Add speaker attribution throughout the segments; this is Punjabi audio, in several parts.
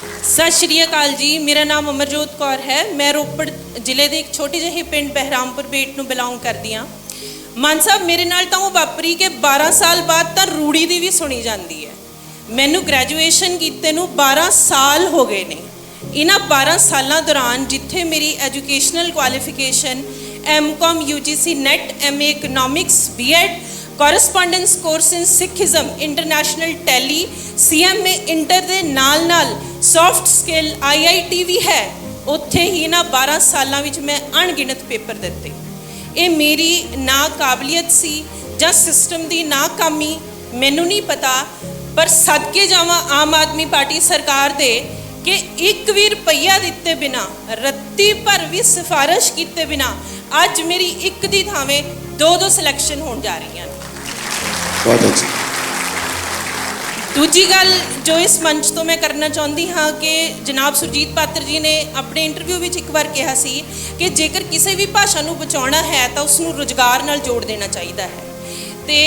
Speaker 1: ਸਤਿ ਸ਼੍ਰੀ ਅਕਾਲ ਜੀ, ਮੇਰਾ ਨਾਮ ਅਮਰਜੋਤ ਕੌਰ ਹੈ। ਮੈਂ ਰੋਪੜ ਜ਼ਿਲ੍ਹੇ ਦੇ ਇੱਕ ਛੋਟੇ ਜਿਹੇ ਪਿੰਡ ਬਹਿਰਾਮਪੁਰ ਬੇਟ ਨੂੰ ਬਿਲੋਂਗ ਕਰਦੀ ਹਾਂ। ਮਾਨ ਸਾਹਿਬ, ਮੇਰੇ ਨਾਲ ਤਾਂ ਉਹ ਵਾਪਰੀ ਕਿ 12 ਸਾਲ ਬਾਅਦ ਤਾਂ ਰੂੜੀ ਦੀ ਵੀ ਸੁਣੀ ਜਾਂਦੀ ਹੈ। ਮੈਨੂੰ ਗ੍ਰੈਜੂਏਸ਼ਨ ਕੀਤੇ ਨੂੰ 12 ਸਾਲ ਹੋ ਗਏ ਨੇ। ਇਹਨਾਂ 12 ਸਾਲਾਂ ਦੌਰਾਨ ਜਿੱਥੇ ਮੇਰੀ educational qualification MCom UGC NET MA economics BEd correspondence course in Sikhism international Tally CMA inter ਦੇ ਨਾਲ ਨਾਲ ਸੌਫਟ ਸਕਿੱਲ ਆਈਆਈਟੀ ਵੀ ਹੈ, ਉੱਥੇ ਹੀ ਨਾ 12 ਸਾਲਾਂ ਵਿੱਚ ਮੈਂ ਅਣਗਿਣਤ ਪੇਪਰ ਦਿੱਤੇ। ਇਹ ਮੇਰੀ ਨਾ ਕਾਬਲੀਅਤ ਸੀ ਜਾਂ ਸਿਸਟਮ ਦੀ ਨਾਕਾਮੀ, ਮੈਨੂੰ ਨਹੀਂ ਪਤਾ, ਪਰ ਸਦਕੇ ਜਾਵਾਂ ਆਮ ਆਦਮੀ ਪਾਰਟੀ ਸਰਕਾਰ ਦੇ ਕਿ ਇੱਕ ਵੀ ਰੁਪਈਆ ਦਿੱਤੇ ਬਿਨਾ, ਰੱਤੀ ਭਰ ਵੀ ਸਿਫਾਰਿਸ਼ ਕੀਤੇ ਬਿਨਾ, ਅੱਜ ਮੇਰੀ ਇੱਕ ਦੀ ਥਾਵੇਂ ਦੋ ਦੋ ਸਿਲੈਕਸ਼ਨ ਹੋਣ ਜਾ ਰਹੀਆਂ ਨੇ।
Speaker 2: ਬਹੁਤ ਅੱਛਾ।
Speaker 1: ਦੂਜੀ ਗੱਲ ਜੋ ਇਸ ਮੰਚ ਤੋਂ ਮੈਂ ਕਰਨਾ ਚਾਹੁੰਦੀ ਹਾਂ ਕਿ ਜਨਾਬ ਸੁਰਜੀਤ ਪਾਤਰ ਜੀ ਨੇ ਆਪਣੇ ਇੰਟਰਵਿਊ ਵਿੱਚ ਇੱਕ ਵਾਰ ਕਿਹਾ ਸੀ ਕਿ ਜੇਕਰ ਕਿਸੇ ਵੀ ਭਾਸ਼ਾ ਨੂੰ ਬਚਾਉਣਾ ਹੈ ਤਾਂ ਉਸ ਨੂੰ ਰੁਜ਼ਗਾਰ ਨਾਲ ਜੋੜ ਦੇਣਾ ਚਾਹੀਦਾ ਹੈ। ਤੇ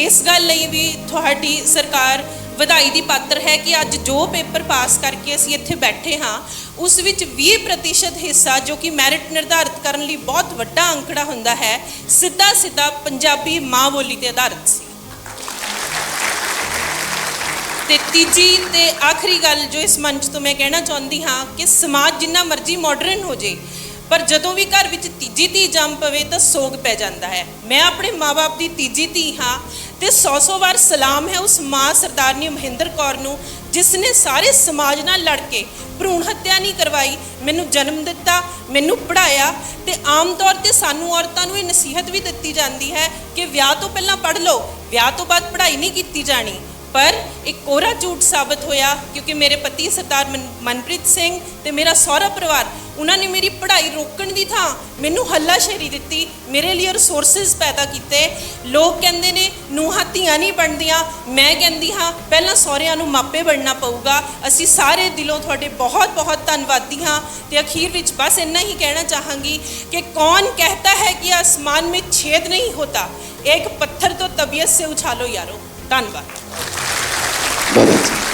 Speaker 1: ਇਸ ਗੱਲ ਲਈ ਵੀ ਤੁਹਾਡੀ ਸਰਕਾਰ ਵਧਾਈ ਦੀ ਪਾਤਰ ਹੈ ਕਿ ਅੱਜ ਜੋ ਪੇਪਰ ਪਾਸ ਕਰਕੇ ਅਸੀਂ ਇੱਥੇ ਬੈਠੇ ਹਾਂ, ਉਸ ਵਿੱਚ 20% ਹਿੱਸਾ ਜੋ ਕਿ ਮੈਰਿਟ ਨਿਰਧਾਰਤ ਕਰਨ ਲਈ ਬਹੁਤ ਵੱਡਾ ਅੰਕੜਾ ਹੁੰਦਾ ਹੈ ਸਿੱਧਾ ਸਿੱਧਾ ਪੰਜਾਬੀ ਮਾਂ ਬੋਲੀ ਤੇ ਆਧਾਰਿਤ ਸੀ। ਤੇ ਤੀਜੀ ਤੇ ਆਖਰੀ ਗੱਲ ਜੋ ਇਸ ਮੰਚ ਤੋਂ ਮੈਂ ਕਹਿਣਾ ਚਾਹੁੰਦੀ ਹਾਂ ਕਿ ਸਮਾਜ ਜਿੰਨਾ ਮਰਜ਼ੀ ਮਾਡਰਨ ਹੋ ਜੇ, ਪਰ ਜਦੋਂ ਵੀ ਘਰ ਵਿੱਚ ਤੀਜੀ ਧੀ ਜੰਮ ਪਵੇ ਤਾਂ ਸੋਗ ਪੈ ਜਾਂਦਾ ਹੈ। ਮੈਂ ਆਪਣੇ ਮਾਪੇ ਦੀ ਤੀਜੀ ਧੀ ਹਾਂ ਤੇ 100-100 ਵਾਰ ਸਲਾਮ ਹੈ ਉਸ ਮਾਂ ਸਰਦਾਰਨੀ ਮਹਿੰਦਰ ਕੌਰ ਨੂੰ ਜਿਸ ਨੇ ਸਾਰੇ ਸਮਾਜ ਨਾਲ ਲੜ ਕੇ ਭਰੂਣ ਹੱਤਿਆ ਨਹੀਂ ਕਰਵਾਈ, ਮੈਨੂੰ ਜਨਮ ਦਿੱਤਾ, ਮੈਨੂੰ ਪੜਾਇਆ ਤੇ ਆਮ ਤੌਰ ਤੇ ਸਾਨੂੰ ਔਰਤਾਂ ਨੂੰ ਇਹ ਨਸੀਹਤ ਵੀ ਦਿੱਤੀ ਜਾਂਦੀ ਹੈ ਕਿ ਵਿਆਹ ਤੋਂ ਪਹਿਲਾਂ ਪੜ੍ਹ ਲਓ, ਵਿਆਹ ਤੋਂ ਬਾਅਦ ਪੜ੍ਹਾਈ ਨਹੀਂ ਕੀਤੀ ਜਾਣੀ। ਪਰ ਇੱਕ ਕੋਰਾ ਝੂਠ ਸਾਬਤ ਹੋਇਆ ਕਿਉਂਕਿ ਮੇਰੇ ਪਤੀ ਸਰਦਾਰ ਮਨਪ੍ਰੀਤ ਸਿੰਘ ਤੇ ਮੇਰਾ ਸਹੁਰਾ ਪਰਿਵਾਰ ਉਹਨਾਂ ਨੇ ਮੇਰੀ ਪੜ੍ਹਾਈ ਰੋਕਣ ਦੀ ਥਾਂ ਮੈਨੂੰ ਹੱਲਾਸ਼ੇਰੀ ਦਿੱਤੀ ਮੇਰੇ ਲਈ ਰਿਸੋਰਸਸ ਪੈਦਾ ਕੀਤੇ ਲੋਕ ਕਹਿੰਦੇ ਨੇ ਨੂੰਹਾਂ ਧੀਆਂ ਨਹੀਂ ਬਣਦੀਆਂ ਮੈਂ ਕਹਿੰਦੀ ਹਾਂ ਪਹਿਲਾਂ ਸਹੁਰਿਆਂ ਨੂੰ ਮਾਪੇ ਬਣਨਾ ਪਊਗਾ ਅਸੀਂ ਸਾਰੇ ਦਿਲੋਂ ਤੁਹਾਡੇ ਬਹੁਤ ਬਹੁਤ ਧੰਨਵਾਦੀ ਹਾਂ ਤੇ ਅਖੀਰ ਵਿੱਚ ਬਸ ਇੰਨਾ ਹੀ ਕਹਿਣਾ ਚਾਹਾਂਗੀ ਕਿ ਕੌਣ ਕਹਤਾ ਹੈ ਕਿ ਅਸਮਾਨ ਵਿੱਚ ਛੇਦ ਨਹੀਂ ਹੋਤਾ ਇੱਕ ਪੱਥਰ ਤੋਂ ਤਬੀਅਤ ਸੇ ਉਛਾਲੋ ਯਾਰੋ ਧੰਨਵਾਦ
Speaker 2: ਬਹੁਤ ਅੱਛਾ